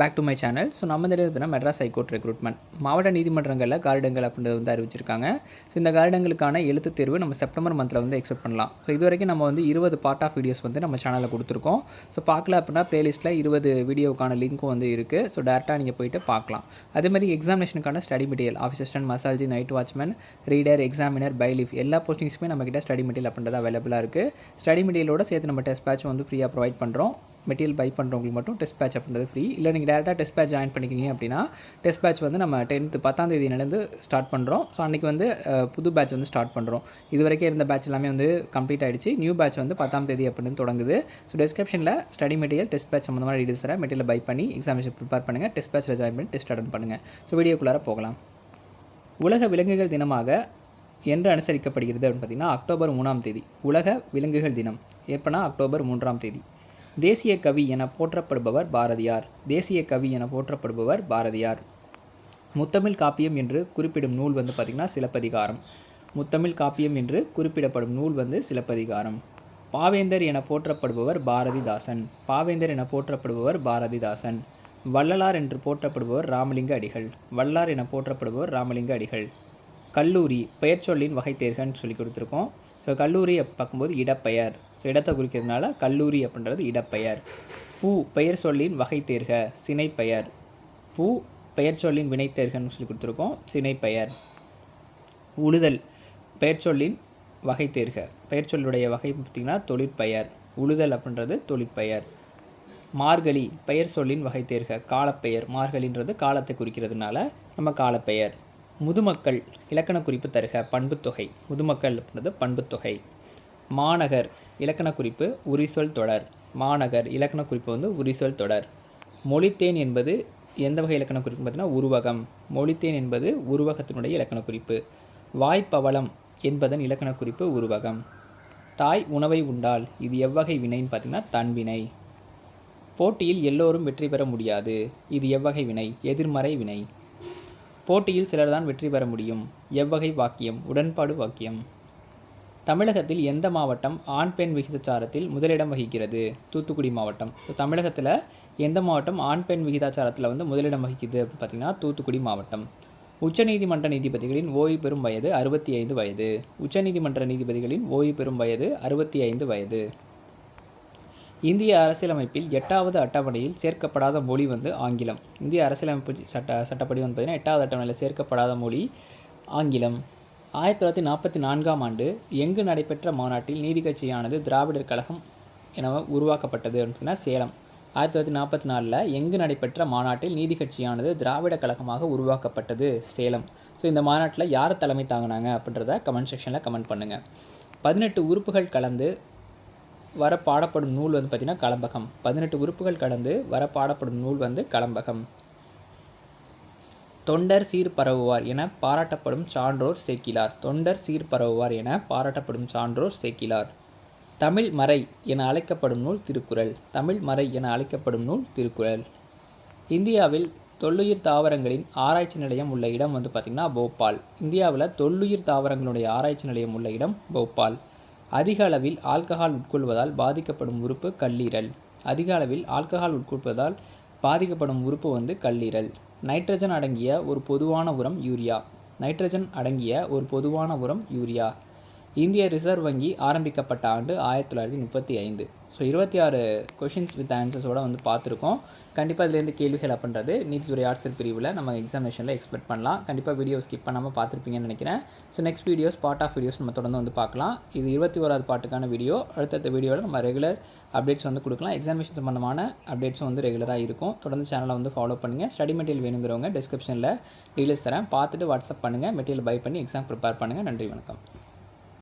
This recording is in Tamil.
Back to my channel so நம்ம இந்த மெட்ராஸ் ஹைகோர்ட் ரெக்ரூட்மெண்ட் மாவட்ட நீதிமன்றங்களில் காரிடங்கள் அப்படின்றது வந்து அறிவிச்சிருக்காங்க. ஸோ இந்த காரிடங்களுக்கான எழுத்து தேர்வு நம்ம செப்டம்பர் மந்தில் வந்து எக்ஸ்பெக்ட் பண்ணலாம். ஸோ இது வரைக்கும் நம்ம வந்து இருபது பார்ட் ஆஃப் வீடியோஸ் வந்து நம்ம சேனலில் கொடுத்துருக்கோம். ஸோ பார்க்கல அப்படின்னா ப்ளேலிஸ்ட்டில் இருபது வீடியோக்கான லிங்க்கும் வந்து இருக்குது ஸோ டேரெக்டாக நீங்கள் போயிட்டு பார்க்கலாம். அதே மாதிரி எக்ஸாமினேஷனுக்கான study material office assistant மசாலஜி night watchman reader examiner bailiff எல்லா போஸ்டிங்ஸுமே நம்மக்கிட்ட ஸ்டடி மெட்டீரியல் அப்படின்றது அவைலபிளாக இருக்குது ஸ்டடி மெட்டீரியலோட சேர்த்து நம்ம டெஸ்ட் பேட்ச் வந்து ஃப்ரீயாக ப்ரொவைட் பண்ணுறோம் மெட்டீரியல் பை பண்ணுறவங்களுக்கு மட்டும் டெஸ்ட் பேட்ச் அப்படின்றது ஃப்ரீ இல்லை நீங்கள் டேரெக்டாக டெஸ்ட் பேட்ச் ஜாயின் பண்ணிக்கிறீங்க அப்படின்னா டெஸ்ட் பேட்ச் வந்து நம்ம டென்த்து பத்தாம் தேதியிலேருந்து ஸ்டார்ட் பண்ணுறோம் ஸோ அன்றைக்கி வந்து புது பேட்ச் வந்து ஸ்டார்ட் பண்ணுறோம் இது வரைக்கும் இருந்த பேட்ச் எல்லாமே வந்து கம்ப்ளீட் ஆகிடுச்சு நியூ பேட்ச் வந்து பத்தாம் தேதி அப்படின்னு தொடங்குது. ஸோ டிஸ்கிரிப்ஷனில் ஸ்டடி மெட்டீரியல் டெஸ்ட் பேட்ச் சம்மந்தமான டீடைல்ஸ் தரேன். மெட்டீரியல் பை பண்ணி எக்ஸாமினேஷன் ப்ரிப்பேர் பண்ணுங்கள் டெஸ்ட் பேட்ச்சில் ஜாயின் பண்ணி டெஸ்ட் அட்டன் பண்ணுங்கள் ஸோ வீடியோக்குள்ளார போகலாம். உலக விலங்குகள் தினமாக என்று அனுசரிக்கப்படுகிறது அப்படின்னு பார்த்தீங்கன்னா அக்டோபர் மூணாம் தேதி. உலக விலங்குகள் தினம். எப்போனா அக்டோபர் மூன்றாம் தேதி. தேசிய கவி என போற்றப்படுபவர் பாரதியார். தேசிய கவி என போற்றப்படுபவர் பாரதியார். முத்தமிழ் காப்பியம் என்று குறிப்பிடும் நூல் வந்து பார்த்திங்கன்னா சிலப்பதிகாரம். முத்தமிழ் காப்பியம் என்று குறிப்பிடப்படும் நூல் வந்து சிலப்பதிகாரம். பாவேந்தர் என போற்றப்படுபவர் பாரதிதாசன். பாவேந்தர் என போற்றப்படுபவர் பாரதிதாசன். வள்ளலார் என்று போற்றப்படுபவர் ராமலிங்க அடிகள். வள்ளலார் என போற்றப்படுபவர் ராமலிங்க அடிகள். கல்லூரி பெயர் சொல்லின் வகை தேர்கன்னு சொல்லி கொடுத்துருக்கோம். ஸோ கல்லூரி பார்க்கும்போது இடப்பெயர். ஸோ இடத்தை குறிக்கிறதுனால கல்லூரி அப்படின்றது இடப்பெயர். பூ பெயர் சொல்லின் வகை தேர்க சினைப்பெயர். பூ பெயர் சொல்லின் வினைத்தேர்கன்னு சொல்லி கொடுத்துருக்கோம் சினைப்பெயர். உழுதல் பெயர் சொல்லின் வகை தேர்க. பெயர் சொல்லுடைய வகை பார்த்திங்கன்னா தொழிற்பெயர். உழுதல் அப்படின்றது தொழிற்பெயர். மார்கழி பெயர் சொல்லின் வகை தேர்க காலப்பெயர். மார்கழின்றது காலத்தை குறிக்கிறதுனால நம்ம காலப்பெயர். முதுமக்கள் இலக்கண குறிப்பு தருக பண்புத்தொகை. முதுமக்கள் அப்படின்றது பண்புத்தொகை. மாநகர் இலக்கண குறிப்பு உரிசொல் தொடர். மாநகர் இலக்கண குறிப்பு வந்து உரிசொல் தொடர். மொழித்தேன் என்பது எந்த வகை இலக்கண குறிப்பு பார்த்தீங்கன்னா உருவகம். மொழித்தேன் என்பது உருவகத்தினுடைய இலக்கண குறிப்பு வாய்ப்பவளம் என்பதன் இலக்கண குறிப்பு உருவகம். தாய் உணவை உண்டால் இது எவ்வகை வினைன்னு பார்த்தீங்கன்னா தன்வினை போட்டியில் எல்லோரும் வெற்றி பெற முடியாது. இது எவ்வகை வினை? எதிர்மறை வினை. போட்டியில் சிலர்தான் வெற்றி பெற முடியும். எவ்வகை வாக்கியம் உடன்பாடு வாக்கியம். தமிழகத்தில் எந்த மாவட்டம் ஆண் பெண் விகிதாச்சாரத்தில் முதலிடம் வகிக்கிறது? தூத்துக்குடி மாவட்டம். ஸோ தமிழகத்தில் எந்த மாவட்டம் ஆண் பெண் விகிதாச்சாரத்தில் வந்து முதலிடம் வகிக்குது அப்படின்னு பார்த்திங்கன்னா தூத்துக்குடி மாவட்டம். உச்சநீதிமன்ற நீதிபதிகளின் ஓய்வு பெறும் வயது அறுபத்தி ஐந்து வயது. உச்சநீதிமன்ற நீதிபதிகளின் ஓய்வு பெறும் வயது அறுபத்தி ஐந்து வயது. இந்திய அரசியலமைப்பில் எட்டாவது அட்டவணையில் சேர்க்கப்படாத மொழி வந்து ஆங்கிலம். இந்திய அரசியலமைப்பு சட்ட சட்டப்படி வந்து பார்த்திங்கன்னா எட்டாவது அட்டவணையில் சேர்க்கப்படாத மொழி ஆங்கிலம். ஆயிரத்தி தொள்ளாயிரத்தி நாற்பத்தி நான்காம் ஆண்டு எங்கு நடைபெற்ற மாநாட்டில் நீதி கட்சியானது திராவிடர் கழகம் என உருவாக்கப்பட்டது அப்படின்னா சேலம். ஆயிரத்தி தொள்ளாயிரத்தி நாற்பத்தி நாலில் எங்கு நடைபெற்ற மாநாட்டில் நீதி கட்சியானது திராவிட கழகமாக உருவாக்கப்பட்டது சேலம். ஸோ இந்த மாநாட்டில் யார் தலைமை தாங்கினாங்க அப்படின்றத கமெண்ட் செக்ஷனில் கமெண்ட் பண்ணுங்கள் பதினெட்டு உறுப்புகள் கலந்து வர பாடப்படும் நூல் வந்து பார்த்திங்கன்னா கலம்பகம். பதினெட்டு உறுப்புகள் கடந்து வர பாடப்படும் நூல் வந்து கலம்பகம். தொண்டர் சீர் பரவுவார் என பாராட்டப்படும் சான்றோர் சேக்கிலார் தொண்டர் சீர் பரவுவார் என பாராட்டப்படும் சான்றோர் சேக்கிலார் தமிழ் மறை என அழைக்கப்படும் நூல் திருக்குறள். தமிழ் மறை என அழைக்கப்படும் நூல் திருக்குறள். இந்தியாவில் தொல்லுயிர் தாவரங்களின் ஆராய்ச்சி நிலையம் உள்ள இடம் வந்து பார்த்திங்கன்னா போபால். இந்தியாவில் தொல்லுயிர் தாவரங்களுடைய ஆராய்ச்சி நிலையம் உள்ள இடம் போபால். அதிக அளவில் ஆல்கஹால் உட்கொள்வதால் பாதிக்கப்படும் உறுப்பு கல்லீரல். அதிக அளவில் ஆல்கஹால் உட்கொள்வதால் பாதிக்கப்படும் உறுப்பு வந்து கல்லீரல். நைட்ரஜன் அடங்கிய ஒரு பொதுவான உரம் யூரியா. நைட்ரஜன் அடங்கிய ஒரு பொதுவான உரம் யூரியா. இந்திய ரிசர்வ் வங்கி ஆரம்பிக்கப்பட்ட ஆண்டு ஆயிரத்தி தொள்ளாயிரத்தி முப்பத்தி ஐந்து. ஸோ இருபத்தி ஆறு கொஷின்ஸ் வித் ஆன்சர்ஸோட வந்து பார்த்துருக்கோம். கண்டிப்பாக இதுலேருந்து கேள்விகள் அப்படின்றது நீதித்துறை ஆர்ட்ஸர் பிரிவில் நம்ம எக்ஸாமினேஷனில் எக்ஸ்பெக்ட் பண்ணலாம். கண்டிப்பாக வீடியோ ஸ்கிப் பண்ணாமல் பார்த்துருப்பீங்கன்னு நினைக்கிறேன். So next videos part of videos நம்ம தொடர்ந்து வந்து பார்க்கலாம். இது இருபத்தி ஓராவது பாட்டுக்கான வீடியோ அடுத்தடுத்த வீடியோவில் நம்ம ரெகுலர் அப்டேட்ஸ் வந்து கொடுக்கலாம். எக்ஸாமினேஷன் சம்மந்தமான அப்டேட்ஸும் வந்து ரெகுலராக இருக்கும். தொடர்ந்து சேனலை வந்து ஃபாலோ பண்ணுங்கள் ஸ்டடி மெட்டீரியல் வேணுங்கிறவங்க டிஸ்கிரிப்ஷனில் டீலர்ஸ் தரேன். பார்த்துட்டு வாட்ஸ்அப் பண்ணுங்கள் மெட்டீரியல் பை பண்ணி எக்ஸாம் ப்ரிப்பேர் பண்ணுங்கள் நன்றி வணக்கம்.